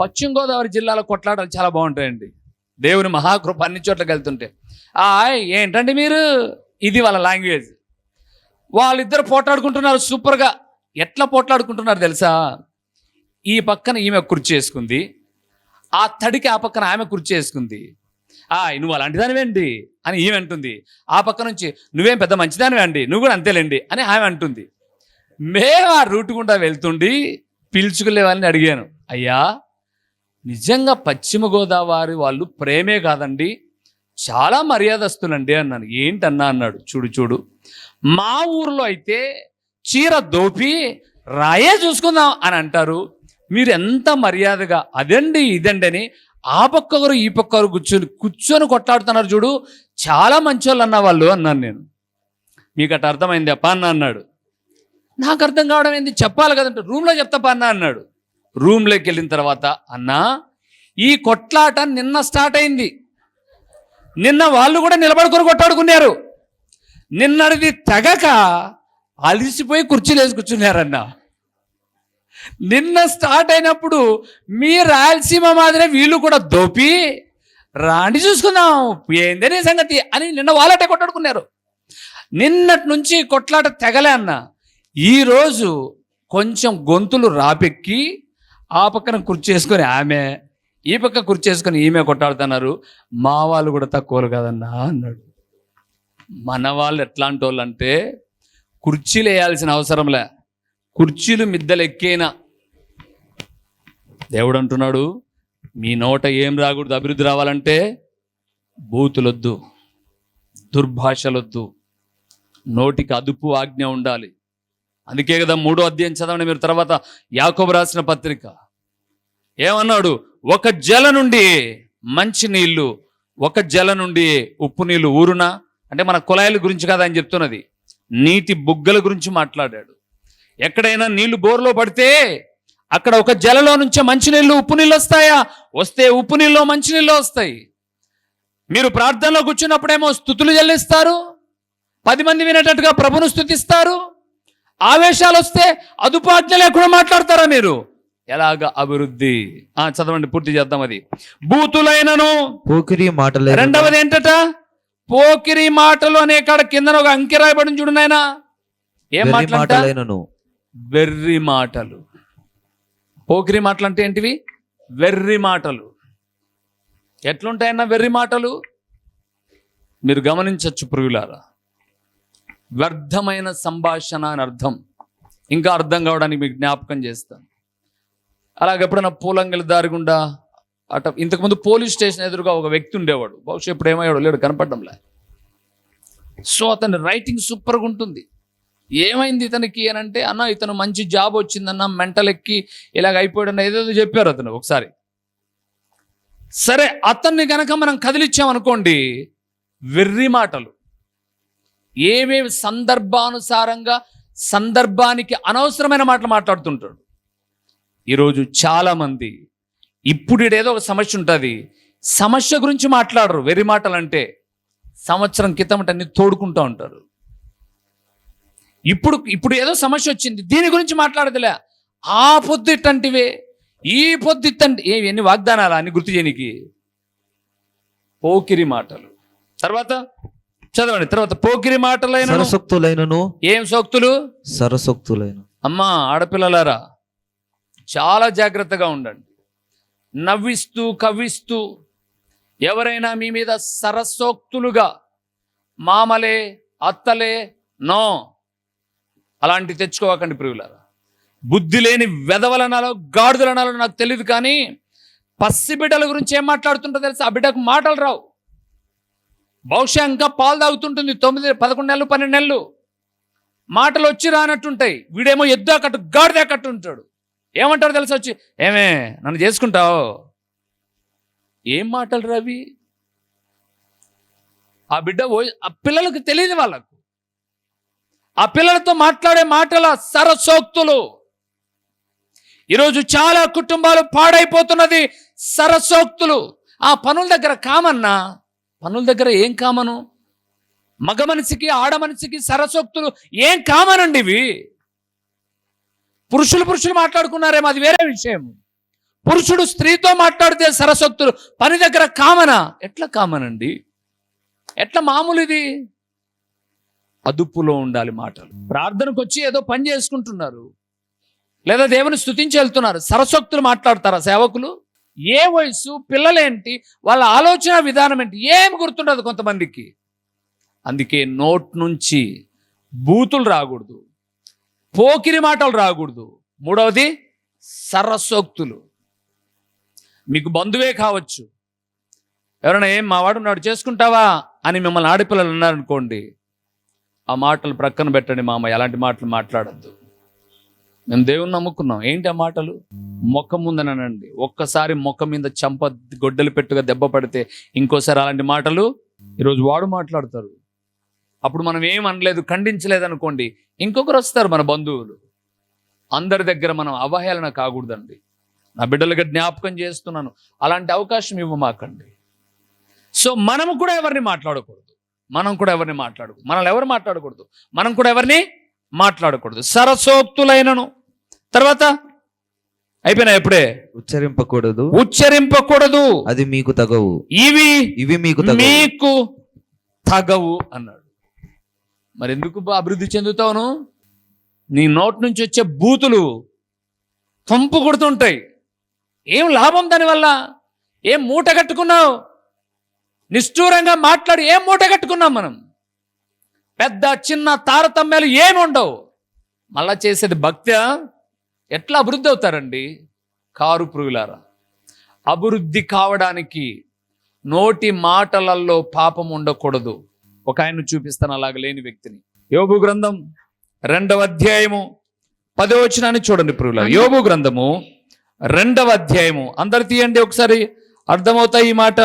పశ్చిమ గోదావరి జిల్లాలో కొట్లాటలు చాలా బాగుంటాయండి. దేవుని మహాకృప అన్ని చోట్లకి వెళ్తుంటే. ఆయ్ ఏంటండి మీరు? ఇది వాళ్ళ లాంగ్వేజ్. వాళ్ళిద్దరు పోట్లాడుకుంటున్నారు సూపర్గా. ఎట్లా పోట్లాడుకుంటున్నారు తెలుసా? ఈ పక్కన ఈమె కుర్చీ వేసుకుంది. ఆ తడికి ఆ పక్కన ఆమె కుర్చీ వేసుకుంది. ఆ నువ్వు అలాంటిదానివేండి అని ఈమె అంటుంది. ఆ పక్క నుంచి నువ్వేం పెద్ద మంచిదానివేండి నువ్వు కూడా అంతేలేండి? అని ఆమె అంటుంది. మేము ఆ రూట్ గుండా వెళ్తుండి పిలుచుకునే వాళ్ళని అడిగాను. అయ్యా నిజంగా పశ్చిమ గోదావరి వాళ్ళు ప్రేమే కాదండి. చాలా మర్యాదస్తులండి అన్నాను. ఏంటన్నా అన్నాడు. చూడు చూడు. మా ఊర్లో అయితే చీర దోపి రాయే చూసుకుందాం అని అంటారు. మీరు ఎంత మర్యాదగా అదండి ఇదండి అని ఆ పక్క ఒకరు ఈ పక్కరు కూర్చొని కూర్చొని కొట్లాడుతున్నారు చూడు. చాలా మంచోళ్ళు అన్న వాళ్ళు అన్నాను నేను. మీకు అట్ట అర్థమైంది అప్ప అన్న అన్నాడు. నాకు అర్థం కావడం ఏంది? చెప్పాలి కదంటే రూమ్లో చెప్తా అన్న అన్నాడు. రూమ్లోకి వెళ్ళిన తర్వాత అన్నా ఈ కొట్లాట నిన్న స్టార్ట్ అయింది. నిన్న వాళ్ళు కూడా నిలబడుకొని కొట్టాడుకున్నారు నిన్నటిది తెగక అలిసిపోయి కుర్చీలు వేసి కూర్చున్నారన్న. నిన్న స్టార్ట్ అయినప్పుడు మీ రాయలసీమ మాదిరే వీళ్ళు కూడా దోపి రాండి చూసుకుందాం ఏందనే సంగతి? అని నిన్న వాళ్ళటే కొట్టాడుకున్నారు నిన్నటి నుంచి కొట్లాట తెగలే అన్న. ఈరోజు కొంచెం గొంతులు రాపెక్కి ఆ పక్కన కుర్చీ వేసుకొని ఆమె ఈ పక్క కుర్చేసుకొని ఈమె కొట్టాడుతున్నారు. మా వాళ్ళు కూడా తక్కువలు కదన్నా అన్నాడు. మన వాళ్ళు ఎట్లాంటి వాళ్ళు అంటే కుర్చీలు వేయాల్సిన అవసరంలే కుర్చీలు మిద్దలు ఎక్కేనా? దేవుడు అంటున్నాడు మీ నోట ఏం రాకూడదు అభివృద్ధి రావాలంటే బూతులొద్దు దుర్భాషలొద్దు. నోటికి అదుపు ఆజ్ఞ ఉండాలి. అందుకే కదా మూడో అధ్యాయం చదవండి మీరు. తర్వాత యాకోబు రాసిన పత్రిక. ఏమన్నాడు? ఒక జల నుండి మంచి నీళ్ళు ఒక జల నుండి ఉప్పు నీళ్ళు ఊరున? అంటే మన కుళాయిల గురించి కదా అని చెప్తున్నది. నీటి బుగ్గల గురించి మాట్లాడాడు. ఎక్కడైనా నీళ్ళు బోర్లో పడితే అక్కడ ఒక జలలో నుంచే మంచినీళ్ళు ఉప్పు నీళ్ళు వస్తాయా? వస్తే ఉప్పు నీళ్ళు మంచినీళ్ళు వస్తాయి. మీరు ప్రార్థనలో కూర్చున్నప్పుడేమో స్థుతులు చెల్లిస్తారు. పది మంది వినేటట్టుగా ప్రభును స్థుతిస్తారు. ఆవేశాలు వస్తే అదుపాజ్ఞ లేకుండా మాట్లాడతారా మీరు? ఎలాగ అభివృద్ధి? ఆ చదవండి పూర్తి చేద్దాం అది. బూతులైనను పోకిరి మాటలే రెండవది ఏంటట? పోకిరి మాటలు అనే కాడ కింద ఒక అంకె రాయబడి చూడు నాయనా. ఏం మాటలైనను. వెర్రి మాటలు. పోకిరి మాటలు అంటే ఏంటివి? వెర్రి మాటలు. ఎట్లుంటాయన్న వెర్రి మాటలు? మీరు గమనించవచ్చు పురుగులారా వ్యర్థమైన సంభాషణ అని అర్థం. ఇంకా అర్థం కావడానికి మీకు జ్ఞాపకం చేస్తాను అలాగే ఎప్పుడైనా పూలంగలి దారి గుండా అట ఇంతకుముందు పోలీస్ స్టేషన్ ఎదురుగా ఒక వ్యక్తి ఉండేవాడు. బహుశా ఇప్పుడు ఏమయ్యాడు లేడు కనపడడంలే. సో అతని రైటింగ్ సూపర్గా ఉంటుంది. ఏమైంది ఇతనికి అని అంటే అన్న ఇతను మంచి జాబ్ వచ్చిందన్న మెంటల్ ఎక్కి ఇలాగ అయిపోయాడన్న ఏదేదో చెప్పారు అతను ఒకసారి. సరే అతన్ని కనుక మనం కదిలిచ్చామనుకోండి వెర్రి మాటలు. ఏమేమి సందర్భానుసారంగా సందర్భానికి అనవసరమైన మాటలు మాట్లాడుతుంటాడు. ఈరోజు చాలామంది ఇప్పుడు ఏదో ఒక సమస్య ఉంటుంది సమస్య గురించి మాట్లాడరు వెర్రి మాటలు అంటే సంవత్సరం క్రితం అన్ని తోడుకుంటూ ఉంటారు. ఇప్పుడు ఇప్పుడు ఏదో సమస్య వచ్చింది దీని గురించి మాట్లాడదులే. ఆ పొద్దు ఇట్టంటివే ఈ పొద్దు ఇట్టంటి ఎన్ని వాగ్దానాలా అని గుర్తు చేయనికి? పోకిరి మాటలు. తర్వాత చదవండి. తర్వాత పోకిరి మాటలైన సరసక్తులైనను. ఏం సోక్తులు? సరసక్తులైన అమ్మా ఆడపిల్లలారా చాలా జాగ్రత్తగా ఉండండి. నవ్విస్తూ కవ్విస్తూ ఎవరైనా మీ మీద సరసోక్తులుగా మామలే అత్తలే నో అలాంటి తెచ్చుకోవకండి ప్రియులారా. బుద్ధి లేని వెదవలనాలో గాడిదలనాలో నాకు తెలియదు కానీ పసి బిడ్డల గురించి ఏం మాట్లాడుతుంటో తెలుసా? ఆ బిడ్డకు మాటలు రావు. బహుశా ఇంకా పాలు తాగుతుంటుంది. తొమ్మిది పదకొండు నెలలు పన్నెండు నెలలు. మాటలు వచ్చి రానట్టుంటాయి. వీడేమో ఎద్దు అక్కట్టు గాడిద కట్టు ఉంటాడు. ఏమంటారు తెలిసి వచ్చి? ఏమే నన్ను చేసుకుంటావు? ఏం మాటలు రవి? ఆ బిడ్డ ఆ పిల్లలకు తెలియదు వాళ్ళకు. ఆ పిల్లలతో మాట్లాడే మాటల సరసోక్తులు. ఈరోజు చాలా కుటుంబాలు పాడైపోతున్నది సరసోక్తులు. ఆ పనుల దగ్గర కామన్నా పనుల దగ్గర ఏం కామను? మగ మనిషికి ఆడ మనిషికి సరసోక్తులు ఏం కామనండి ఇవి? పురుషులు పురుషులు మాట్లాడుకున్నారేమో అది వేరే విషయం. పురుషుడు స్త్రీతో మాట్లాడితే సరసొత్తులు పని దగ్గర కామనా? ఎట్లా కామనండి? ఎట్లా మామూలు ఇది? అదుపులో ఉండాలి మాటలు. ప్రార్థనకు వచ్చి ఏదో పని చేసుకుంటున్నారు. లేదా దేవుని స్థుతించి వెళ్తున్నారు. సరసోక్తులు మాట్లాడతారా సేవకులు? ఏ వయసు పిల్లలేంటి వాళ్ళ ఆలోచన విధానం ఏంటి ఏం గుర్తుండదు కొంతమందికి. అందుకే నోట్ నుంచి బూతులు రాకూడదు. పోకిరి మాటలు రాకూడదు. మూడవది సరస్సోక్తులు మీకు బంధువే కావచ్చు. ఎవరైనా ఏం మా వాడు నాడు చేసుకుంటావా అని మిమ్మల్ని ఆడపిల్లలు ఉన్నారనుకోండి ఆ మాటలు ప్రక్కన పెట్టండి మామ ఎలాంటి మాటలు మాట్లాడద్దు. మేము దేవుని నమ్ముకున్నాం. ఏంటి ఆ మాటలు? మొక్క ముందనండి ఒక్కసారి మొక్క మీద చంప గొడ్డలు పెట్టుగా దెబ్బ పడితే ఇంకోసారి అలాంటి మాటలు ఈరోజు వాడు మాట్లాడతారు. అప్పుడు మనం ఏం అనలేదు ఖండించలేదు అనుకోండి ఇంకొకరు వస్తారు మన బంధువులు. అందరి దగ్గర మనం అవహేళన కాకూడదండి. నా బిడ్డలుగా జ్ఞాపకం చేస్తున్నాను. అలాంటి అవకాశం ఇవ్వమాకండి సో మనం కూడా ఎవరిని మాట్లాడకూడదు. మనం కూడా ఎవరిని మాట్లాడకూడదు. మనల్ని ఎవరు మాట్లాడకూడదు? మనం కూడా ఎవరిని మాట్లాడకూడదు. సరసోక్తులైనను. తర్వాత అయిపోయినా ఎప్పుడే? ఉచ్చరింపకూడదు. ఉచ్చరింపకూడదు. అది మీకు తగవు. ఇవి ఇవి మీకు మీకు తగవు అన్నాడు. మరి ఎందుకు అభివృద్ధి చెందుతావును? నీ నోట్ నుంచి వచ్చే బూతులు తంపు కొడుతుంటాయి. ఏం లాభం దానివల్ల? ఏం మూట కట్టుకున్నావు? నిష్ఠూరంగా మాట్లాడి ఏం మూట కట్టుకున్నాం మనం? పెద్ద చిన్న తారతమ్యాలు ఏమి ఉండవు. మళ్ళా చేసేది భక్త్య ఎట్లా అభివృద్ధి అవుతారండి? కారు పురుగులారా. అభివృద్ధి కావడానికి నోటి మాటలలో పాపం ఉండకూడదు. ఒక ఆయన చూపిస్తాను అలాగ లేని వ్యక్తిని. యోగు గ్రంథం రెండవ అధ్యాయము పదవచనాన్ని చూడండి పురుగుల యోగు గ్రంథము రెండవ అధ్యాయము. అందరు తీయండి ఒకసారి. అర్థమవుతాయి ఈ మాట?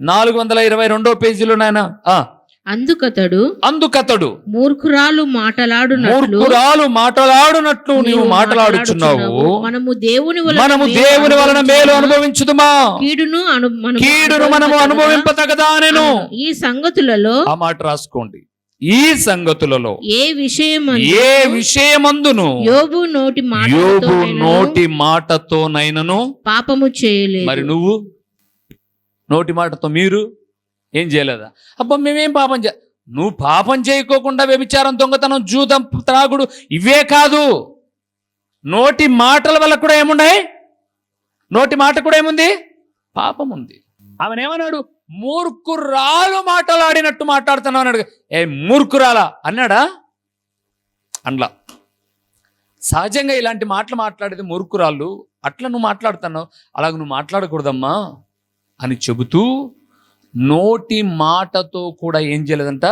నాలుగు వందల ఇరవై రెండో పేజీలో నాయన? ఆ, అందుకతడు అందుకతడు మూర్ఖురాలు మాటలాడునట్లు మూర్ఖురాలు మాటలాడునట్లు నీవు నీవు మాట్లాడుచున్నావు. మనము దేవుని వలన మనము దేవుని వలన మేలు అనుభవించుదుమా? కీడును కీడును మనము అనుభవింపతగదా నేను? ఈ సంగతులలో ఆ మాట రాసుకోండి. ఈ సంగతులలో ఏ విషయం ఏ విషయమందును యోబు నోటి యోబు మాట నోటి మాటతోనైనను పాపము చేయలేదు. మరి నువ్వు నోటి మాటతో మీరు ఏం చేయలేదా? అబ్బా మేమేం పాపం చే నువ్వు పాపం చేయకోకుండా వ్యభిచారం దొంగతనం జూదం త్రాగుడు ఇవే కాదు. నోటి మాటల వల్ల కూడా ఏమున్నాయి నోటి మాట కూడా ఏముంది? పాపం ఉంది. ఆమెనేమన్నాడు? మూర్ఖురాలు మాటలాడినట్టు మాట్లాడుతున్నావు అన్నాడు. ఏ మూర్ఖురాలా? అన్నాడా? అండ్లా సహజంగా ఇలాంటి మాటలు మాట్లాడేది మూర్ఖురాళ్ళు. అట్లా నువ్వు మాట్లాడుతున్నావు. అలాగ నువ్వు మాట్లాడకూడదమ్మా అని చెబుతూ నోటి మాటతో కూడా ఏం చేయలేదంట?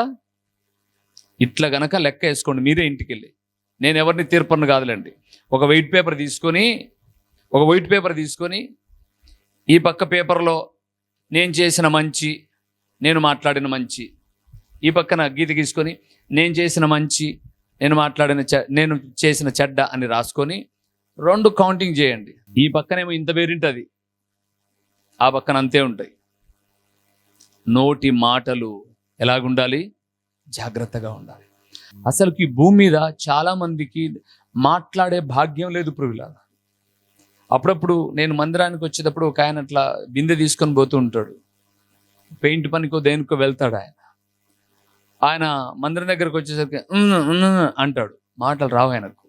ఇట్లా గనక లెక్క వేసుకోండి మీరే ఇంటికి వెళ్ళి నేను ఎవరిని తీర్పను కాదులేండి. ఒక వైట్ పేపర్ తీసుకొని ఒక వైట్ పేపర్ తీసుకొని ఈ పక్క పేపర్లో నేను చేసిన మంచి నేను మాట్లాడిన మంచి. ఈ పక్కన గీత గీసుకొని నేను చేసిన మంచి నేను మాట్లాడిన చె నేను చేసిన చెడ్డ అని రాసుకొని రెండు కౌంటింగ్ చేయండి. ఈ పక్కనేమో ఇంత పేరింటది. ఆ పక్కన అంతే ఉంటాయి. నోటి మాటలు ఎలాగుండాలి? జాగ్రత్తగా ఉండాలి. అసలు ఈ భూమి మీద చాలా మందికి మాట్లాడే భాగ్యం లేదు పురుగుల అప్పుడప్పుడు నేను మందిరానికి వచ్చేటప్పుడు ఒక ఆయన అట్లా బిందె తీసుకొని పోతూ ఉంటాడు. పెయింట్ పనికో దేనికో వెళ్తాడు ఆయన. ఆయన మందిరం దగ్గరకు వచ్చేసరికి అంటాడు. మాటలు రావు ఆయనకు.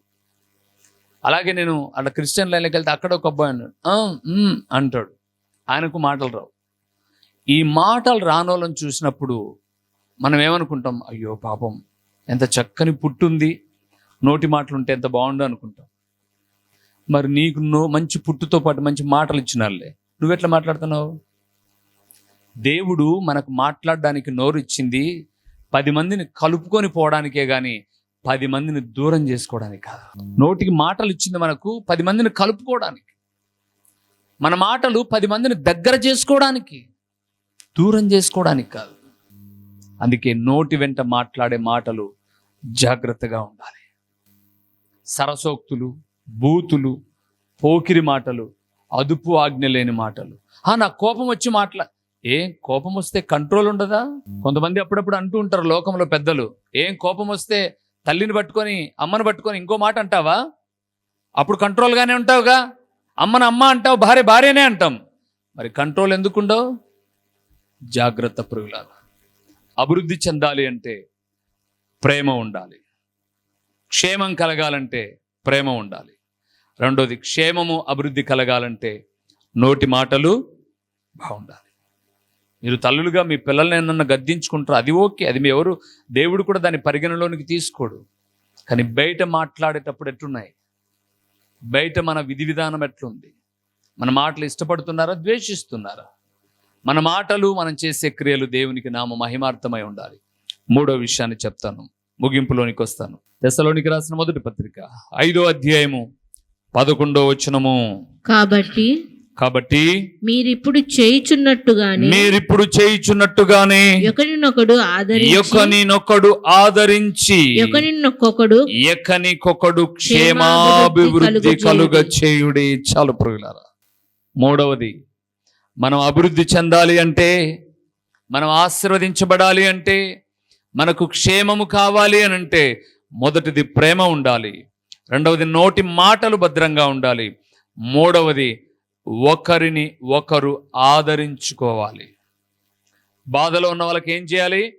అలాగే నేను అలా క్రిస్టియన్ లైన్లోకి వెళ్తే అక్కడ ఒక అబ్బాయి అన్నాడు అంటాడు. ఆయనకు మాటలు రావు. ఈ మాటలు రానోళ్ళని చూసినప్పుడు మనం ఏమనుకుంటాం? అయ్యో పాపం ఎంత చక్కని పుట్టుంది. నోటి మాటలు ఉంటే ఎంత బాగుండు అనుకుంటాం. మరి నీకు నో మంచి పుట్టుతో పాటు మంచి మాటలు ఇచ్చినారులే నువ్వెట్లా మాట్లాడుతున్నావు? దేవుడు మనకు మాట్లాడడానికి నోరు ఇచ్చింది పది మందిని కలుపుకొని పోవడానికే కానీ పది మందిని దూరం చేసుకోవడానికి కాదు. నోటికి మాటలు ఇచ్చింది మనకు పది మందిని కలుపుకోవడానికి. మన మాటలు పది మందిని దగ్గర చేసుకోవడానికి. దూరం చేసుకోవడానికి కాదు. అందుకే నోటి వెంట మాట్లాడే మాటలు జాగ్రత్తగా ఉండాలి. సరసోక్తులు బూతులు పోకిరి మాటలు అదుపు ఆజ్ఞ లేని మాటలు. ఆ నా కోపం వచ్చి మాట్లా ఏం కోపం వస్తే కంట్రోల్ ఉండదా? కొంతమంది అప్పుడప్పుడు అంటూ ఉంటారు లోకంలో పెద్దలు. ఏం కోపం వస్తే తల్లిని పట్టుకొని అమ్మని పట్టుకొని ఇంకో మాట అంటావా? అప్పుడు కంట్రోల్గానే ఉంటావుగా? అమ్మని అమ్మ అంటావు భార్య భార్యనే అంటాం. మరి కంట్రోల్ ఎందుకుండవు? జాగ్రత్త పురుగులారా అభివృద్ధి చెందాలి అంటే ప్రేమ ఉండాలి. క్షేమం కలగాలంటే ప్రేమ ఉండాలి. రెండోది క్షేమము అభివృద్ధి కలగాలంటే నోటి మాటలు బాగుండాలి. మీరు తల్లులుగా మీ పిల్లల్ని ఏమన్నా గద్దించుకుంటారు అది ఓకే అది మీ ఎవరు దేవుడు కూడా దాన్ని పరిగణలోనికి తీసుకోడు. కానీ బయట మాట్లాడేటప్పుడు ఎట్లున్నాయి? బయట మన విధి విధానం ఎట్లుంది? మన మాటలు ఇష్టపడుతున్నారా ద్వేషిస్తున్నారా? మన మాటలు మనం చేసే క్రియలు దేవునికి నామ మహిమార్థమై ఉండాలి. మూడో విషయాన్ని చెప్తాను. ముగింపులోనికి వస్తాను. దశలోనికి రాసిన మొదటి పత్రిక ఐదో అధ్యాయము పదకొండో వచనము. కాబట్టి కాబట్టి మీరిప్పుడు చేయుచున్నట్టుగానే మీరిప్పుడు చేయుచున్నట్టుగానే ఒకరినొకడు ఆదరించి యొకనినొకడు ఆదరించి ఒకరినొక్కొకడు ఎకనికొకడు క్షేమాభివృద్ధి కలుగ చేయుడి చాలు పురుగులారా మూడవది మనం అభివృద్ధి చెందాలి అంటే మనం ఆశీర్వదించబడాలి అంటే మనకు క్షేమము కావాలి అని అంటే మొదటిది ప్రేమ ఉండాలి. రెండవది నోటి మాటలు భద్రంగా ఉండాలి. మూడవది ఒకరిని ఒకరు ఆదరించుకోవాలి. బాధలో ఉన్న వాళ్ళకి ఏం చేయాలి?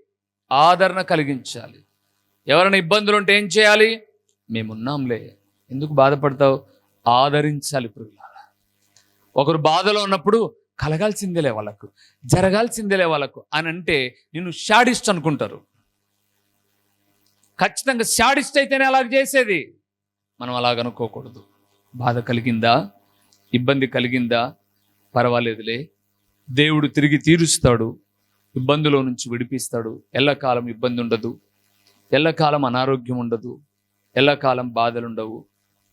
ఆదరణ కలిగించాలి. ఎవరైనా ఇబ్బందులు ఉంటే ఏం చేయాలి? మేమున్నాంలే. ఎందుకు బాధపడతావు? ఆదరించాలి ఇప్పుడు ఒకరు బాధలో ఉన్నప్పుడు కలగాల్సిందేలే వాళ్ళకు జరగాల్సిందేలే వాళ్ళకు అని అంటే నిన్ను షాడిస్ట్ అనుకుంటారు. ఖచ్చితంగా షాడిస్ట్ అయితేనే అలాగ చేసేది. మనం అలాగ అనుకోకూడదు. బాధ కలిగిందా? ఇబ్బంది కలిగిందా? పర్వాలేదులే. దేవుడు తిరిగి తీరుస్తాడు. ఇబ్బందులో నుంచి విడిపిస్తాడు. ఎల్లకాలం ఇబ్బంది ఉండదు. ఎల్లకాలం అనారోగ్యం ఉండదు. ఎల్లకాలం బాధలుండవు.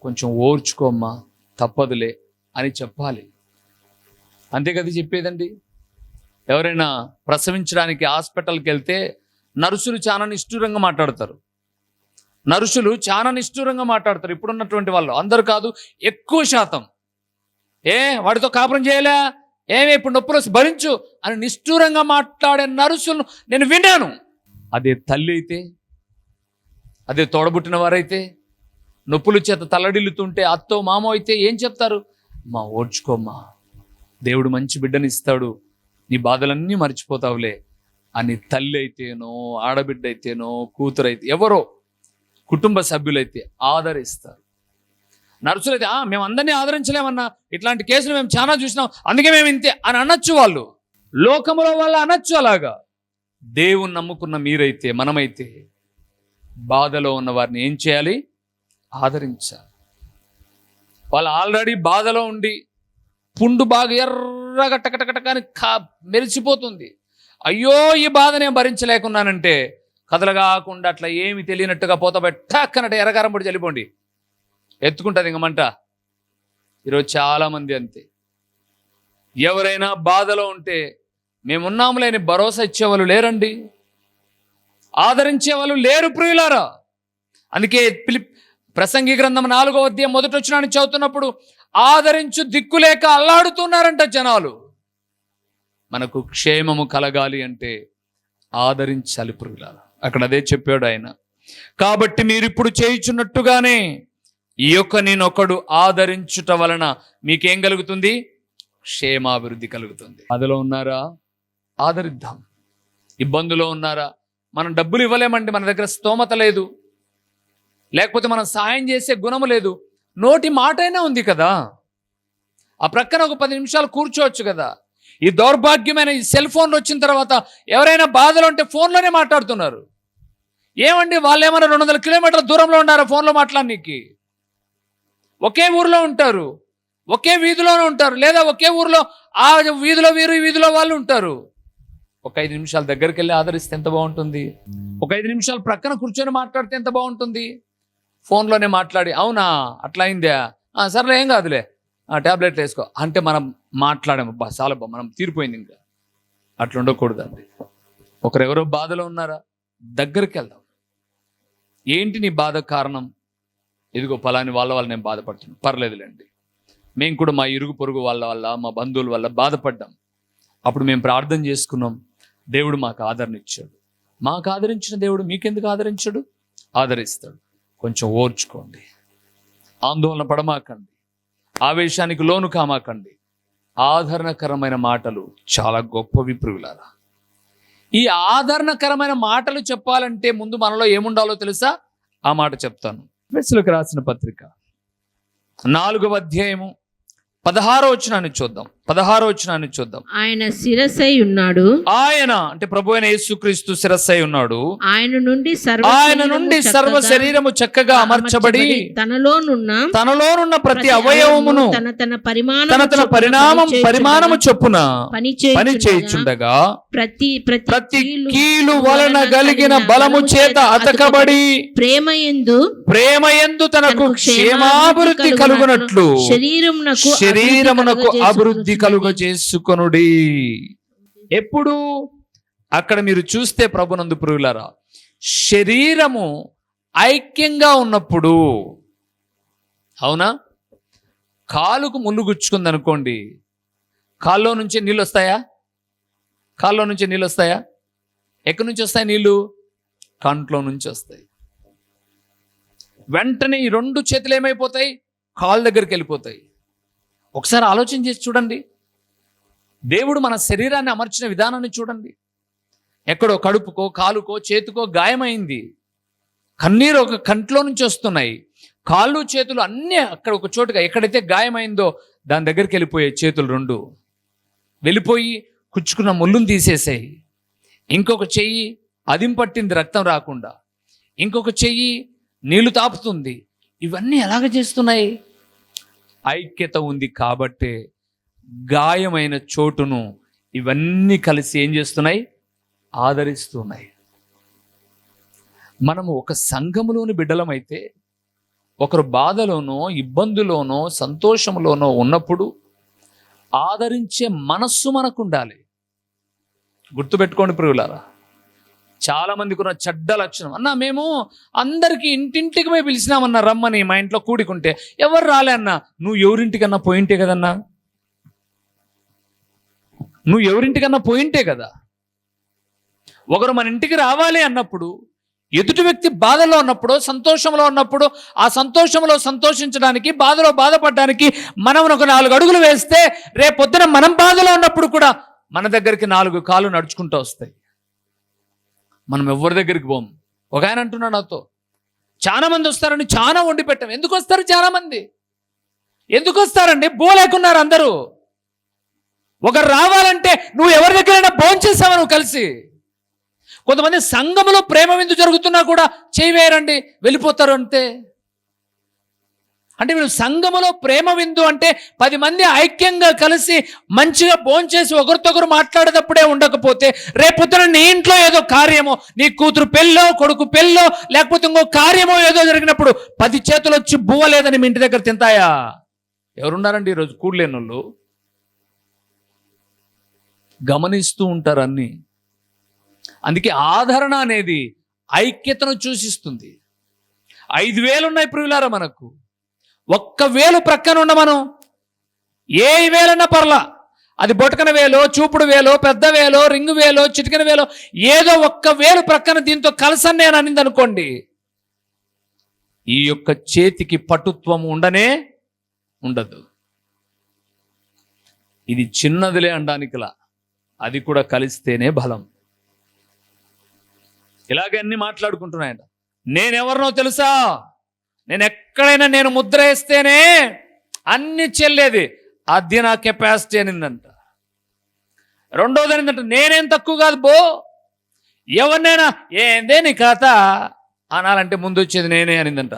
కొంచెం ఓర్చుకోమ్మా. తప్పదులే అని చెప్పాలి. అంతే కదా చెప్పేదండి? ఎవరైనా ప్రసవించడానికి హాస్పిటల్కి వెళ్తే నర్సులు చాలా నిష్ఠూరంగా మాట్లాడతారు. నర్సులు చాలా నిష్ఠూరంగా మాట్లాడతారు. ఇప్పుడున్నటువంటి వాళ్ళు అందరు కాదు ఎక్కువ శాతం. ఏ వాడితో కాపురం చేయలే? ఏమే ఇప్పుడు నొప్పులు భరించు అని నిష్ఠూరంగా మాట్లాడే నర్సులు నేను విన్నాను. అదే తల్లి అయితే అదే తోడబుట్టిన వారైతే నొప్పుల చేత తల్లడిల్లుతుంటే అత్తో మామ అయితే ఏం చెప్తారు? మా ఓడ్చుకోమ్మా. దేవుడు మంచి బిడ్డనిస్తాడు. నీ బాధలన్నీ మర్చిపోతావులే. అని తల్లి అయితేనో ఆడబిడ్డ అయితేనో కూతురైతే ఎవరో కుటుంబ సభ్యులైతే ఆదరిస్తారు. నర్సులైతే "ఆ, మేము అందరినీ ఆదరించలేమన్నా. ఇట్లాంటి కేసులు మేము చాలా చూసినాం. అందుకే మేము ఇంతే అని అనొచ్చు వాళ్ళు. లోకములో వాళ్ళు అనొచ్చు అలాగా. దేవుని నమ్ముకున్న మీరైతే మనమైతే బాధలో ఉన్న వారిని ఏం చేయాలి? ఆదరించాలి. వాళ్ళు ఆల్రెడీ బాధలో ఉండి పుండు బాగా ఎర్రగా టకటకటక అని కా మెరిచిపోతుంది అయ్యో ఈ బాధ నేను భరించలేకున్నానంటే కదలగాకుండా అట్లా ఏమి తెలియనట్టుగా పోతా పెట్టక్కనట్టు ఎర్రగారం చలిపోండి చల్లిపోండి. ఎత్తుకుంటుంది ఇంక మంట. ఈరోజు చాలామంది అంతే. ఎవరైనా బాధలో ఉంటే మేమున్నాములేని భరోసా ఇచ్చేవాళ్ళు లేరండి. ఆదరించే వాళ్ళు లేరు ప్రియులారా. అందుకే పిలి ప్రసంగి గ్రంథం నాలుగో అధ్యాయం మొదట వచ్చినాన్ని చదువుతున్నప్పుడు ఆదరించు దిక్కులేక అల్లాడుతున్నారంట జనాలు. మనకు క్షేమము కలగాలి అంటే ఆదరించాలి పురుగులారా. అక్కడ అదే చెప్పాడు ఆయన. కాబట్టి మీరు ఇప్పుడు చేయించున్నట్టుగానే ఈ యొక్క నేనొకడు ఆదరించుట వలన మీకేం కలుగుతుంది? క్షేమాభివృద్ధి కలుగుతుంది. అదిలో ఉన్నారా? ఆదరిద్దాం. ఇబ్బందులో ఉన్నారా? మనం డబ్బులు ఇవ్వలేమండి మన దగ్గర స్తోమత లేదు. లేకపోతే మనం సాయం చేసే గుణము లేదు. నోటి మాటైనా ఉంది కదా. ఆ ప్రక్కన ఒక పది నిమిషాలు కూర్చోవచ్చు కదా. ఈ దౌర్భాగ్యమైన ఈ సెల్ ఫోన్లు వచ్చిన తర్వాత ఎవరైనా బాధలు ఉంటే ఫోన్లోనే మాట్లాడుతున్నారు. ఏమండి వాళ్ళు ఏమైనా రెండు వందల కిలోమీటర్ల దూరంలో ఉన్నారా ఫోన్లో మాట్లాడడానికి ఒకే ఊరిలో ఉంటారు. ఒకే వీధిలోనే ఉంటారు. లేదా ఒకే ఊరిలో ఆ వీధిలో వీరు ఈ వీధిలో వాళ్ళు ఉంటారు. ఒక ఐదు నిమిషాల దగ్గరికి వెళ్ళి ఆదరిస్తే ఎంత బాగుంటుంది. ఒక ఐదు నిమిషాలు ప్రక్కన కూర్చొని మాట్లాడితే ఎంత బాగుంటుంది. ఫోన్లోనే మాట్లాడి అవునా? అట్లా అయిందా? "ఆ, సర్లే ఏం కాదులే. ఆ ట్యాబ్లెట్లు వేసుకో. అంటే మనం మాట్లాడాము. బా చాలా బా మనం తీరిపోయింది ఇంకా. అట్లా ఉండకూడదండి. ఒకరెవరో బాధలో ఉన్నారా? దగ్గరికి వెళ్దాం ఏంటి నీ బాధ కారణం? ఇదిగో పలాని వాళ్ళ వల్ల నేను బాధపడుతున్నాను పర్లేదులేండి. మేము కూడా మా ఇరుగు పొరుగు వాళ్ళ వల్ల మా బంధువుల వల్ల బాధపడ్డాం. అప్పుడు మేము ప్రార్థన చేసుకున్నాం. దేవుడు మాకు ఆదరణ ఇచ్చాడు. మాకు ఆదరించిన దేవుడు మీకెందుకు ఆదరించాడు? ఆదరిస్తాడు. కొంచెం ఓర్చుకోండి. ఆందోళన పడమాకండి. ఆవేశానికి లోను కామాకండి. ఆదరణకరమైన మాటలు చాలా గొప్పవి ప్రియులారా ఈ ఆదరణకరమైన మాటలు చెప్పాలంటే ముందు మనలో ఏముండాలో తెలుసా? ఆ మాట చెప్తాను. వెసులకు రాసిన పత్రిక నాలుగవ అధ్యాయము పదహారో వచనాన్ని చూద్దాం. పదహారో వచనాన్ని చూద్దాం. ఆయన శిరసై ఉన్నాడు. ఆయన అంటే ప్రభు అయిన యేసుక్రీస్తు శిరస్సై ఉన్నాడు. ఆయన నుండి సర్వ ఆయన నుండి చక్కగా సర్వ శరీరము చక్కగా అమర్చబడి తనలోనున్న తనలోనున్న ప్రతి అవయవమును తన తన పరిమాణం తన తన పరిణామం పరిమాణము చొప్పున పని చేయుచుండగా ప్రతి ప్రతి కీలు వలన కలిగిన బలము చేత అతకబడి ప్రేమ ఎందు ప్రేమ ఎందు తనకు క్షేమాభివృద్ధి కలుగునట్లు శరీరమునకు శరీరమునకు అభివృద్ధి కలుగ చేసుకొనుడి. ఎప్పుడు? అక్కడ మీరు చూస్తే ప్రభునందు పురుగులారా శరీరము ఐక్యంగా ఉన్నప్పుడు అవునా? కాలుకు ముళ్ళు గుచ్చుకుంది అనుకోండి కాల్లో నుంచి నీళ్ళు వస్తాయా? కాల్లో నుంచి నీళ్ళు వస్తాయా? ఎక్కడి నుంచి వస్తాయి నీళ్ళు? కంట్లో నుంచి వస్తాయి. వెంటనే ఈ రెండు చేతులు ఏమైపోతాయి? కాలు దగ్గరికి వెళ్ళిపోతాయి. ఒకసారి ఆలోచన చేసి చూడండి. దేవుడు మన శరీరాన్ని అమర్చిన విధానాన్ని చూడండి. ఎక్కడో కడుపుకో కాలుకో చేతికో గాయమైంది. కన్నీరు ఒక కంట్లో నుంచి వస్తున్నాయి. కాళ్ళు చేతులు అన్నీ అక్కడ ఒక చోటుగా ఎక్కడైతే గాయమైందో దాని దగ్గరికి వెళ్ళిపోయాయి చేతులు రెండు. వెళ్ళిపోయి కుచ్చుకున్న ముళ్ళును తీసేసాయి. ఇంకొక చెయ్యి అదిం పట్టింది రక్తం రాకుండా. ఇంకొక చెయ్యి నీళ్ళు తాపుతుంది. ఇవన్నీ ఎలాగ చేస్తున్నాయి? ఐక్యత ఉంది కాబట్టే గాయమైన చోటును ఇవన్నీ కలిసి ఏం చేస్తున్నాయి? ఆదరిస్తున్నాయి. మనము ఒక సంఘములోని బిడ్డలమైతే ఒకరు బాధలోనో ఇబ్బందులోనో సంతోషంలోనో ఉన్నప్పుడు ఆదరించే మనస్సు మనకు ఉండాలి గుర్తుపెట్టుకోండి ప్రియులారా చాలా మందికి ఉన్న చెడ్డ లక్షణం. అన్న మేము అందరికీ ఇంటింటికి మేము పిలిచినామన్న రమ్మని మా ఇంట్లో కూడికుంటే. ఎవరు రాలే అన్న నువ్వు ఎవరింటికన్నా పోయింటే కదన్నా? నువ్వు ఎవరింటికన్నా పోయింటే కదా? ఒకరు మన ఇంటికి రావాలి అన్నప్పుడు ఎదుటి వ్యక్తి బాధలో ఉన్నప్పుడు సంతోషంలో ఉన్నప్పుడు ఆ సంతోషంలో సంతోషించడానికి బాధలో బాధపడడానికి మనం ఒక నాలుగు అడుగులు వేస్తే రేపొద్దున మనం బాధలో ఉన్నప్పుడు కూడా మన దగ్గరికి నాలుగు కాళ్ళు నడుచుకుంటూ వస్తాయి. మనం ఎవరి దగ్గరికి పోం. ఒక ఆయన అంటున్నాడు నాతో చాలా మంది వస్తారని చాలా వండి పెట్టాం. ఎందుకు వస్తారు చాలా మంది? ఎందుకు వస్తారండి? బోలేకున్నారు అందరూ. ఒకరు రావాలంటే నువ్వు ఎవరి దగ్గరైనా భోంచేసావా నువ్వు కలిసి? కొంతమంది సంఘములో ప్రేమ విందు జరుగుతున్నా కూడా చేయవేయరండి వెళ్ళిపోతారు అంతే. అంటే వీళ్ళు సంఘములో ప్రేమ విందు అంటే పది మంది ఐక్యంగా కలిసి మంచిగా భోంచేసి ఒకరితొకరు మాట్లాడేటప్పుడే ఉండకపోతే రేపొద్దున నీ ఇంట్లో ఏదో కార్యమో నీ కూతురు పెళ్ళో కొడుకు పెళ్ళో లేకపోతే ఇంకో కార్యమో ఏదో జరిగినప్పుడు పది చేతులు వచ్చి బువ్వ లేదని మీ ఇంటి దగ్గర తింటాయా? ఎవరున్నారండి ఈరోజు కూడలేని వాళ్ళు? గమనిస్తూ ఉంటారు అన్నీ. అందుకే ఆదరణ అనేది ఐక్యతను సూచిస్తుంది. ఐదు వేలు ఉన్నాయి ప్రియులారా మనకు. ఒక్క వేలు ప్రక్కన ఉండ మనం ఏ వేలన్నా పర్లా. అది బొటకన వేలో చూపుడు వేలో పెద్ద వేలో రింగు వేలో చిటికన వేలో ఏదో ఒక్క వేలు ప్రక్కన దీంతో కలసని నేను అనింది అనుకోండి ఈ యొక్క చేతికి పటుత్వం ఉండనే ఉండదు. ఇది చిన్నదిలే అనడానికిలా. అది కూడా కలిస్తేనే బలం. ఇలాగే అన్ని మాట్లాడుకుంటున్నాయంట. నేనెవరినో తెలుసా? నేను ఎక్కడైనా నేను ముద్ర వేస్తేనే అన్ని చెల్లేది. అది నా కెపాసిటీ అనిందంట. రెండోది ఏంటంటే నేనేం తక్కువ కాదు బో ఎవరినైనా ఏందే నీ కథ? అనాలంటే ముందు వచ్చేది నేనే అనిందంట.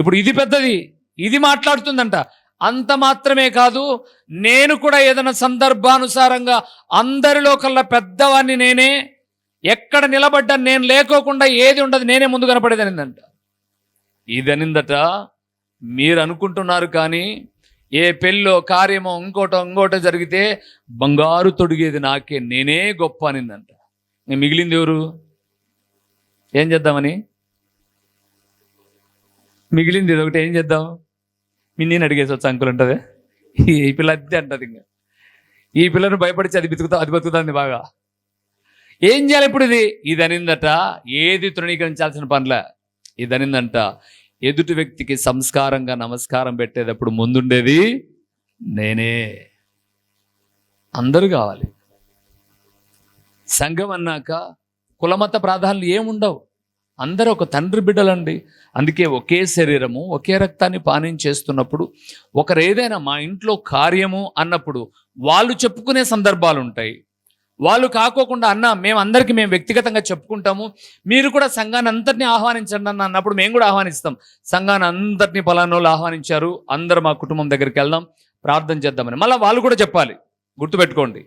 ఇప్పుడు ఇది పెద్దది ఇది మాట్లాడుతుందంట. అంత మాత్రమే కాదు నేను కూడా ఏదైనా సందర్భానుసారంగా అందరిలో కల్లా పెద్దవాడిని నేనే ఎక్కడ నిలబడ్డా నేను లేకోకుండా ఏది ఉండదు నేనే ముందు కనపడేది అనిందంట. అనిందట మీరు అనుకుంటున్నారు కానీ ఏ పెళ్ళో కార్యమో ఇంకోటో ఇంకోటో జరిగితే బంగారు తొడిగేది నాకే నేనే గొప్ప అనిందంట. ఇంక మిగిలింది ఎవరు? ఏం చేద్దామని? మిగిలింది ఇది ఒకటి ఏం చేద్దాం? మీ నేను అడిగేసి వచ్చి అంకుల్ ఉంటుంది ఈ పిల్ల అద్దె అంటది ఇంకా. ఈ పిల్లను భయపడిచి అది బతుకుతా అది బతుకుతుంది బాగా. ఏం చేయాలి ఇప్పుడు ఇది? ఇది అనిందట ఏది తృణీకరించాల్సిన పనులే. ఇది అనిందంట ఎదుటి వ్యక్తికి సంస్కారంగా నమస్కారం పెట్టేటప్పుడు ముందుండేది నేనే. అందరూ కావాలి. సంఘం అన్నాక కులమత ప్రాధాన్యం ఏముండవు? అందరూ ఒక తండ్రి బిడ్డలండి. అందుకే ఒకే శరీరము ఒకే రక్తాన్ని పానం చేస్తున్నప్పుడు ఒకరు ఏదైనా మా ఇంట్లో కార్యము అన్నప్పుడు వాళ్ళు చెప్పుకునే సందర్భాలు ఉంటాయి వాళ్ళు కాకోకుండా అన్న మేము అందరికీ మేము వ్యక్తిగతంగా చెప్పుకుంటాము. మీరు కూడా సంఘాన్ని అందరినీ ఆహ్వానించండి అన్న అన్నప్పుడు మేము కూడా ఆహ్వానిస్తాం. సంఘాన్ని అందరినీ పలానోళ్ళు ఆహ్వానించారు. అందరు మా కుటుంబం దగ్గరికి వెళ్దాం ప్రార్థన చేద్దామని. మళ్ళీ వాళ్ళు కూడా చెప్పాలి గుర్తుపెట్టుకోండి.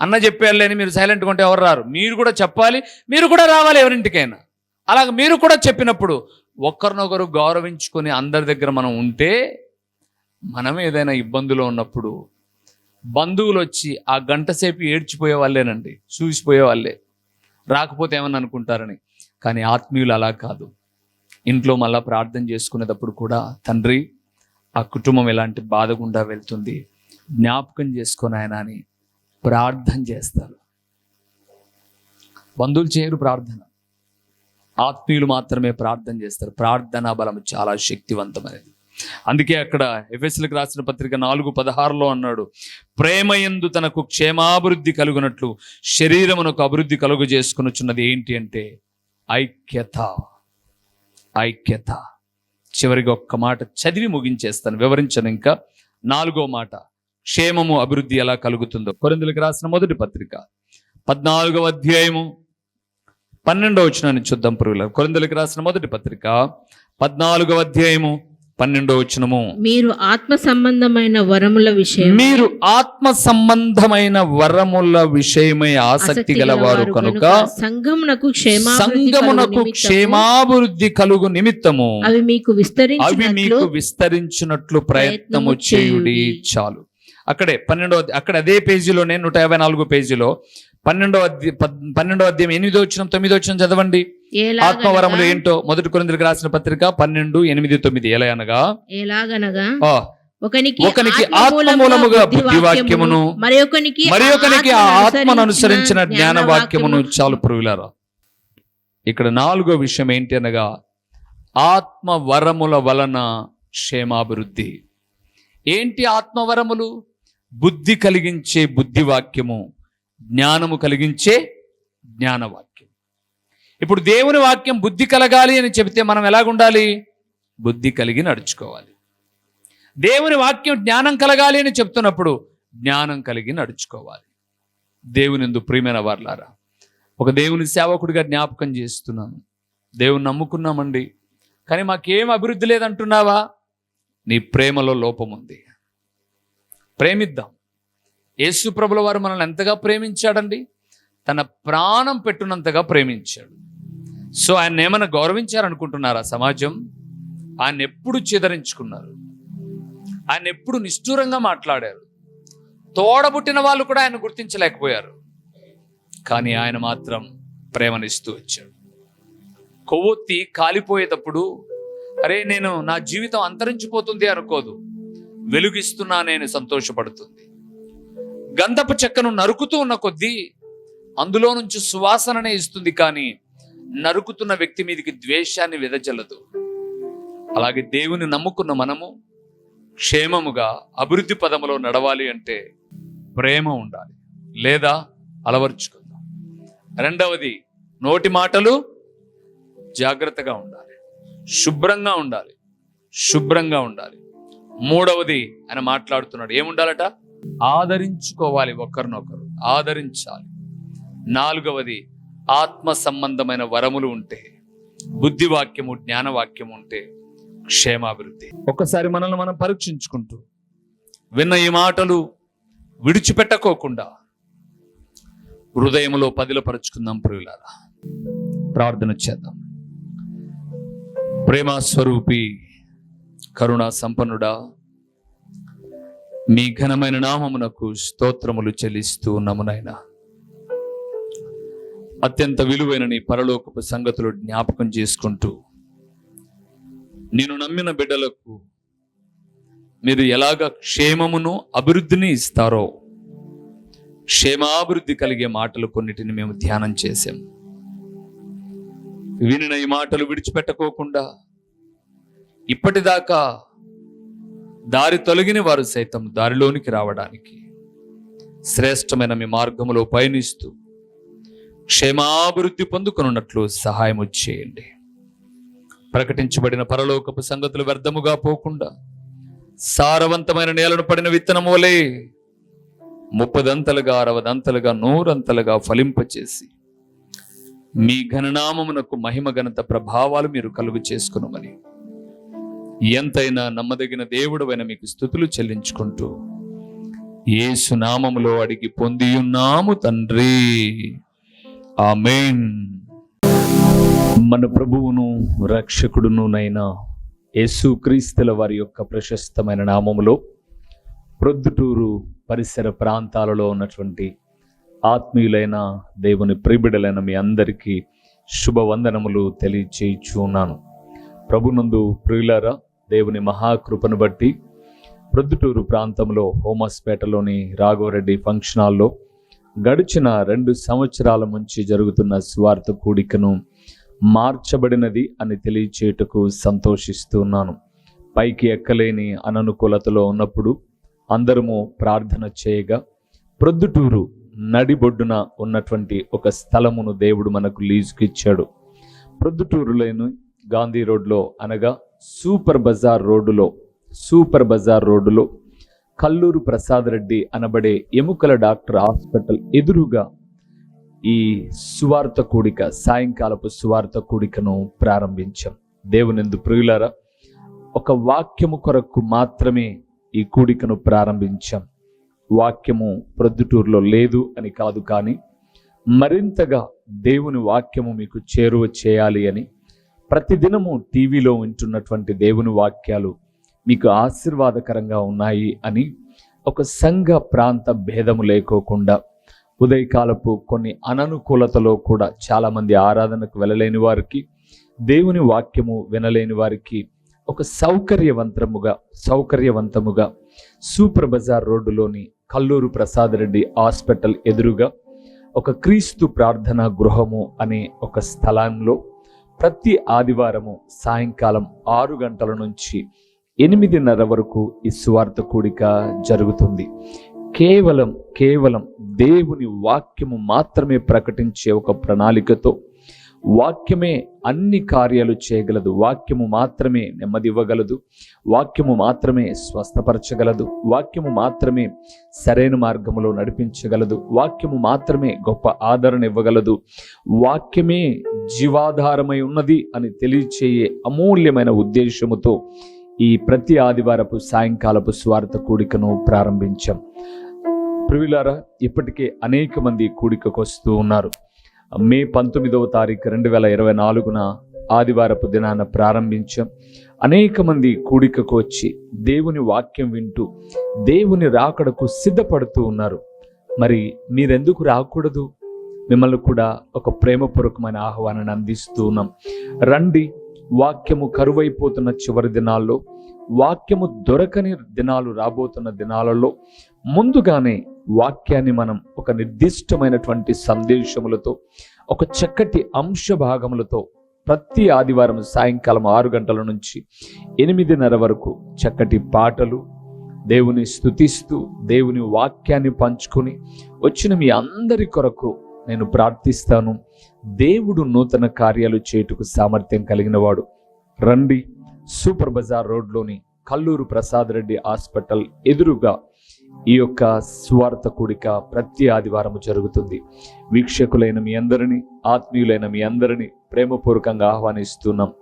అన్న చెప్పారులే మీరు సైలెంట్గా ఉంటే ఎవరు రారు? మీరు కూడా చెప్పాలి మీరు కూడా రావాలి ఎవరింటికైనా. అలాగ మీరు కూడా చెప్పినప్పుడు ఒకరినొకరు గౌరవించుకొని అందరి దగ్గర మనం ఉంటే మనం ఏదైనా ఇబ్బందులో ఉన్నప్పుడు బంధువులు వచ్చి ఆ గంట సేపు ఏడ్చిపోయే వాళ్ళేనండి చూసిపోయే వాళ్ళే. రాకపోతే ఏమని అనుకుంటారని. కానీ ఆత్మీయులు అలా కాదు. ఇంట్లో మళ్ళా ప్రార్థన చేసుకునేటప్పుడు కూడా తండ్రి ఆ కుటుంబం ఎలాంటి బాధ గుండా వెళ్తుంది? జ్ఞాపకం చేసుకొని ఆయన అని ప్రార్థన చేస్తారు. బంధువులు చేయరు ప్రార్థన. ఆత్మీయులు మాత్రమే ప్రార్థన చేస్తారు. ప్రార్థనా బలం చాలా శక్తివంతమైనది. అందుకే అక్కడ ఎఫ్ఎస్లకు రాసిన పత్రిక నాలుగు పదహారులో అన్నాడు ప్రేమ యందు తనకు క్షేమాభివృద్ధి కలుగునట్లు శరీరమునకు అభివృద్ధి కలుగు చేసుకునుచున్నది ఏంటి అంటే ఐక్యత. ఐక్యత. చివరిగా ఒక్క మాట చదివి ముగించేస్తాను వివరించను ఇంకా. నాలుగో మాట క్షేమము అభివృద్ధి ఎలా కలుగుతుందో. కొరిందులకు రాసిన మొదటి పత్రిక పద్నాలుగవ అధ్యాయము పన్నెండవ వచనాన్ని చూద్దాం పురుగుల కొరిందులకు రాసిన మొదటి పత్రిక పద్నాలుగవ అధ్యాయము పన్నెండవ వచనము. మీరు ఆత్మ సంబంధమైన వరముల విషయం మీరు ఆత్మ సంబంధమైన వరముల విషయమై ఆసక్తి గలవారు కనుక సంఘమునకు క్షేమాభివృద్ధి సంగమునకు కలుగు నిమిత్తము. క్షేమాభివృద్ధి కలుగు నిమిత్తము. అవి మీకు అవి విస్తరించినట్లు మీకు విస్తరించినట్లు ప్రయత్నము చేయుడి. చాలు. అక్కడే పన్నెండో అక్కడ అదే పేజీలోనే నూట యాభై నాలుగో పేజీలో పన్నెండో అధ్య పన్నెండో అధ్యాయం ఎనిమిదో వచ్చిన తొమ్మిదో వచ్చిన చదవండి. ఆత్మవరములు ఏంటో మొదటి కొరిందులకు రాసిన పత్రిక పన్నెండు ఎనిమిది తొమ్మిది. ఎలా అనగా ఎలాగనగా ఒకనికి ఒకనికి ఆత్మమూలముగా ఆత్మమూలముగా బుద్ధి బుద్ధి వాక్యమును, వాక్యమును, మరి ఒకనికి మరి ఒకనికి ఆ ఆత్మను అనుసరించిన జ్ఞాన వాక్యమును చాలు పురుగులారా ఇక్కడ నాలుగో విషయం ఏంటి అనగా ఆత్మ వరముల వలన క్షేమాభివృద్ధి. ఏంటి ఆత్మవరములు? బుద్ధి కలిగించే బుద్ధి వాక్యము జ్ఞానము కలిగించే జ్ఞానవాక్యం ఇప్పుడు దేవుని వాక్యం బుద్ధి కలగాలి అని చెబితే మనం ఎలాగుండాలి? బుద్ధి కలిగి నడుచుకోవాలి. దేవుని వాక్యం జ్ఞానం కలగాలి అని చెప్తున్నప్పుడు జ్ఞానం కలిగి నడుచుకోవాలి. దేవుని ఎందు ప్రియమైన వార్లారా ఒక దేవుని సేవకుడిగా జ్ఞాపకం చేస్తున్నాను. దేవుని నమ్ముకున్నామండి. కానీ మాకేం అభివృద్ధి లేదంటున్నావా? నీ ప్రేమలో లోపం ఉంది. ప్రేమిద్దాం. యేసు ప్రభుల వారు మనల్ని ఎంతగా ప్రేమించాడండి? తన ప్రాణం పెట్టునంతగా ప్రేమించాడు. సో ఆయన ఏమైనా గౌరవించారనుకుంటున్నారా సమాజం? ఆయన ఎప్పుడు చెదరించుకున్నారు? ఆయన ఎప్పుడు నిష్ఠూరంగా మాట్లాడారు? తోడబుట్టిన వాళ్ళు కూడా ఆయన గుర్తించలేకపోయారు. కానీ ఆయన మాత్రం ప్రేమనిస్తూ వచ్చాడు. కొవ్వొత్తి కాలిపోయేటప్పుడు అరే నేను నా జీవితం అంతరించిపోతుంది అనుకోదు. వెలుగిస్తున్నా నేను సంతోషపడుతుంది. గంధపు చెక్కను నరుకుతూ ఉన్న కొద్దీ అందులో నుంచి సువాసననే ఇస్తుంది కానీ నరుకుతున్న వ్యక్తి మీదకి ద్వేషాన్ని వెదజల్లదు. అలాగే దేవుని నమ్ముకున్న మనము క్షేమముగా అభివృద్ధి పదములో నడవాలి అంటే ప్రేమ ఉండాలి. లేదా అలవర్చుకుందాం. రెండవది నోటి మాటలు జాగ్రత్తగా ఉండాలి. శుభ్రంగా ఉండాలి. శుభ్రంగా ఉండాలి. మూడవది ఆయన మాట్లాడుతున్నాడు. ఏముండాలట? ఆదరించుకోవాలి ఒకరినొకరు. ఆదరించాలి. నాలుగవది ఆత్మ సంబంధమైన వరములు ఉంటే బుద్ధివాక్యము జ్ఞానవాక్యము ఉంటే క్షేమాభివృద్ధి. ఒక్కసారి మనల్ని మనం పరీక్షించుకుంటూ విన్న ఈ మాటలు విడిచిపెట్టకోకుండా హృదయములో పదిలపరుచుకుందాం ప్రియులారా. ప్రార్థన చేద్దాం. ప్రేమ స్వరూపి కరుణా సంపన్నుడా మీ ఘనమైన నామమునకు స్తోత్రములు చెల్లిస్తూ నమునైనా అత్యంత విలువైన నీ పరలోకపు సంగతులు జ్ఞాపకం చేసుకుంటూ నేను నమ్మిన బిడ్డలకు మీరు ఎలాగ క్షేమమును అభివృద్ధిని ఇస్తారో క్షేమాభివృద్ధి కలిగే మాటలు కొన్నిటిని మేము ధ్యానం చేశాం. వినిన ఈ మాటలు విడిచిపెట్టకోకుండా ఇప్పటిదాకా దారి తొలగిన వారు సైతం దారిలోనికి రావడానికి శ్రేష్టమైన మీ మార్గములో పయనిస్తూ క్షేమాభివృద్ధి పొందుకున్నట్లు సహాయము చేయండి. ప్రకటించబడిన పరలోకపు సంగతులు వ్యర్థముగా పోకుండా సారవంతమైన నేలను పడిన విత్తనములే ముప్పదంతలుగా అరవదంతలుగా నూరంతలుగా ఫలింపచేసి మీ ఘననామమునకు మహిమ ఘనత ప్రభావాలు మీరు కలుగు చేసుకునమని ఎంతైనా నమ్మదగిన దేవుడవైన మీకు స్థుతులు చెల్లించుకుంటూ ఏసునామములో అడిగి పొందియున్నాము తండ్రి. ఆమెన్. మన ప్రభువును రక్షకుడును నైనా యేసు క్రీస్తుల వారి యొక్క ప్రశస్తమైన నామములో ప్రొద్దుటూరు పరిసర ప్రాంతాలలో ఉన్నటువంటి ఆత్మీయులైన దేవుని ప్రిబిడలైన మీ అందరికీ శుభవందనములు తెలియచేయుచున్నాను. ప్రభునందు ప్రియులారా దేవుని మహాకృపను బట్టి ప్రొద్దుటూరు ప్రాంతంలో హోమస్పేటలోని రాఘవరెడ్డి ఫంక్షన్ హాల్లో గడిచిన రెండు సంవత్సరాల నుంచి జరుగుతున్న స్వార్థ కూడికను మార్చబడినది అని తెలియచేయుటకు సంతోషిస్తున్నాను. పైకి ఎక్కలేని అననుకూలతలో ఉన్నప్పుడు అందరము ప్రార్థన చేయగా ప్రొద్దుటూరు నడిబొడ్డున ఉన్నటువంటి ఒక స్థలమును దేవుడు మనకు లీజుకి ఇచ్చాడు ప్రొద్దుటూరులోని గాంధీ రోడ్లో అనగా సూపర్ బజార్ రోడ్డులో సూపర్ బజార్ రోడ్డులో కల్లూరు ప్రసాద్ రెడ్డి అనబడే ఎముకల డాక్టర్ హాస్పిటల్ ఎదురుగా ఈ సువార్త కూడిక సాయంకాలపు సువార్త కూడికను ప్రారంభించాం. దేవునిందు ప్రియులారా ఒక వాక్యము కొరకు మాత్రమే ఈ కూడికను ప్రారంభించాం. వాక్యము ప్రొద్దుటూరులో లేదు అని కాదు కానీ మరింతగా దేవుని వాక్యము మీకు చేరువ చేయాలి అని ప్రతిదినము టీవీలో ఉంటున్నటువంటి దేవుని వాక్యాలు మీకు ఆశీర్వాదకరంగా ఉన్నాయి అని ఒక సంఘ ప్రాంత భేదము లేకోకుండా ఉదయకాలపు కొన్ని అననుకూలతలో కూడా చాలామంది ఆరాధనకు వెళ్ళలేని వారికి దేవుని వాక్యము వినలేని వారికి ఒక సౌకర్యవంతముగా సౌకర్యవంతముగా సూపర్ బజార్ రోడ్డులోని కల్లూరు ప్రసాద్ రెడ్డి హాస్పిటల్ ఎదురుగా ఒక క్రీస్తు ప్రార్థనా గృహము అనే ఒక స్థలంలో ప్రతి ఆదివారము సాయంకాలం ఆరు గంటల నుంచి ఎనిమిదిన్నర వరకు ఈ స్వార్థ కూడిక జరుగుతుంది. కేవలం కేవలం దేవుని వాక్యము మాత్రమే ప్రకటించే ఒక ప్రణాళికతో వాక్యమే అన్ని కార్యాలు చేయగలదు. వాక్యము మాత్రమే నెమ్మది ఇవ్వగలదు వాక్యము మాత్రమే స్వస్థపరచగలదు. వాక్యము మాత్రమే సరైన మార్గములో నడిపించగలదు. వాక్యము మాత్రమే గొప్ప ఆదరణ ఇవ్వగలదు. వాక్యమే జీవాధారమై ఉన్నది అని తెలియచేయే అమూల్యమైన ఉద్దేశముతో ఈ ప్రతి ఆదివారపు సాయంకాలపు స్వార్థ కూడికను ప్రారంభించాం. ప్రివిలారా ఇప్పటికే అనేక మంది కూడికకు వస్తూ ఉన్నారు. మే పంతొమ్మిదవ తారీఖు రెండు వేల ఇరవై నాలుగున ఆదివారపు దినాన ప్రారంభించాం. అనేక మంది కూడికకు వచ్చి దేవుని వాక్యం వింటూ దేవుని రాకడకు సిద్ధపడుతూ ఉన్నారు. మరి మీరెందుకు రాకూడదు? మిమ్మల్ని కూడా ఒక ప్రేమపూర్వకమైన ఆహ్వానాన్ని అందిస్తూ ఉన్నాం. రండి వాక్యము కరువైపోతున్న చివరి దినాల్లో వాక్యము దొరకని దినాలు రాబోతున్న దినాలలో ముందుగానే వాక్యాన్ని మనం ఒక నిర్దిష్టమైనటువంటి సందేశములతో ఒక చక్కటి అంశ భాగములతో ప్రతి ఆదివారం సాయంకాలం ఆరు గంటల నుంచి ఎనిమిదిన్నర వరకు చక్కటి పాటలు దేవుని స్తుతిస్తూ దేవుని వాక్యాన్ని పంచుకొని వచ్చిన మీ అందరి కొరకు నేను ప్రార్థిస్తాను. దేవుడు నూతన కార్యాలు చేయుటకు సామర్థ్యం కలిగిన వాడు రండి సూపర్ బజార్ రోడ్లోని కల్లూరు ప్రసాద్ రెడ్డి హాస్పిటల్ ఎదురుగా ఈ యొక్క స్వార్థ కూడిక ప్రతి ఆదివారం జరుగుతుంది. వీక్షకులైన మీ అందరినీ ఆత్మీయులైన మీ అందరినీ ప్రేమపూర్వకంగా ఆహ్వానిస్తున్నాం.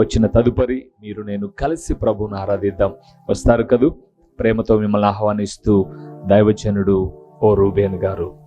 వచ్చిన తదుపరి మీరు నేను కలిసి ప్రభువును ఆరాధిద్దాం. వస్తారు కదూ? ప్రేమతో మిమ్మల్ని ఆహ్వానిస్తూ దైవజనుడు ఓ రూబేన్ గారు.